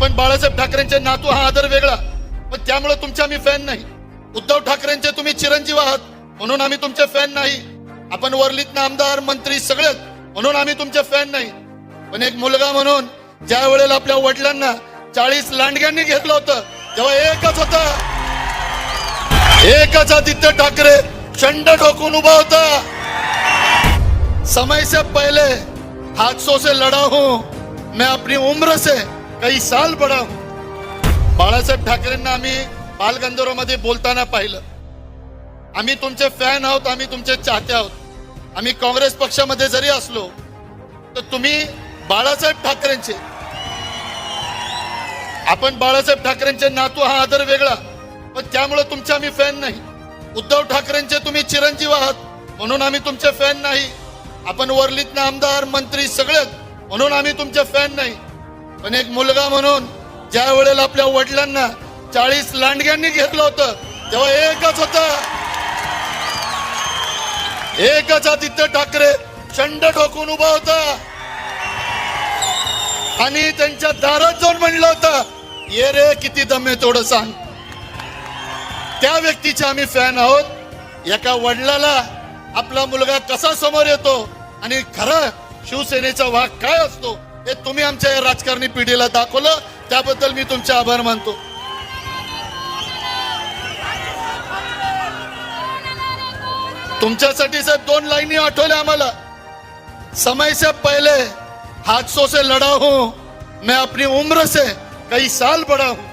पण बाळासाहेब ठाकरेंचे नातू हा आदर वेगळा. पण त्यामुळे तुमच्या आम्ही फॅन नाही. उद्धव ठाकरेंचे तुम्ही चिरंजीव आहात म्हणून आम्ही तुमचे फॅन नाही. आपण वरलीत आमदार मंत्री सगळेच म्हणून आम्ही तुमचे फॅन नाही. पण एक मुलगा म्हणून ज्या वेळेला आपल्या वडिलांना चाळीस लांडग्यांनी घेतलं होतं तेव्हा एकच होता. एकच आदित्य ठाकरे चंड ठोकून उभा होता. समय से पहले हादसों से लड़ा हूं मैं अपनी उम्र से काही साल बड़ा. बाळासाहेब ठाकरेंना आम्ही बालगंधर्वमध्ये बोलताना पाहिलं. आम्ही तुमचे फॅन आहोत आम्ही तुमचे चाहते आहोत. आम्ही काँग्रेस पक्षामध्ये जरी असलो तर तुम्ही बाळासाहेब ठाकरेंचे. आपण बाळासाहेब ठाकरेंचे नातू हा आदर वेगळा पण त्यामुळे तुमचे आम्ही फॅन नाही. उद्धव ठाकरेंचे तुम्ही चिरंजीव आहात म्हणून आम्ही तुमचे फॅन नाही. आपण वरलीत आमदार मंत्री सगळेच म्हणून आम्ही तुमचे फॅन नाही. पण एक मुलगा म्हणून ज्या वेळेला आपल्या वडिलांना चाळीस लांडग्यांनी घेतलं होतं तेव्हा एकच होता. एकच आदित्य ठाकरे चंड ठोकून उभा होता. आणि त्यांच्या दारात जाऊन म्हणलं होतं ये रे किती दम आहे सांग त्या व्यक्तीचे आम्ही फॅन आहोत. एका वडिलाला आपला मुलगा कसा समोर येतो आणि खरं शिवसेनेचा वाघ काय असतो हे तुम्ही आमच्या या राजकारणी पिढीला दाखवलं त्याबद्दल मी तुमचे आभार मानतो. तुमच्यासाठी साहेब दोन लाईनी आठवल्या आम्हाला. समय से पहले हादसों से लड़ा हूं मैं अपनी उम्र से कई साल बड़ा हूं.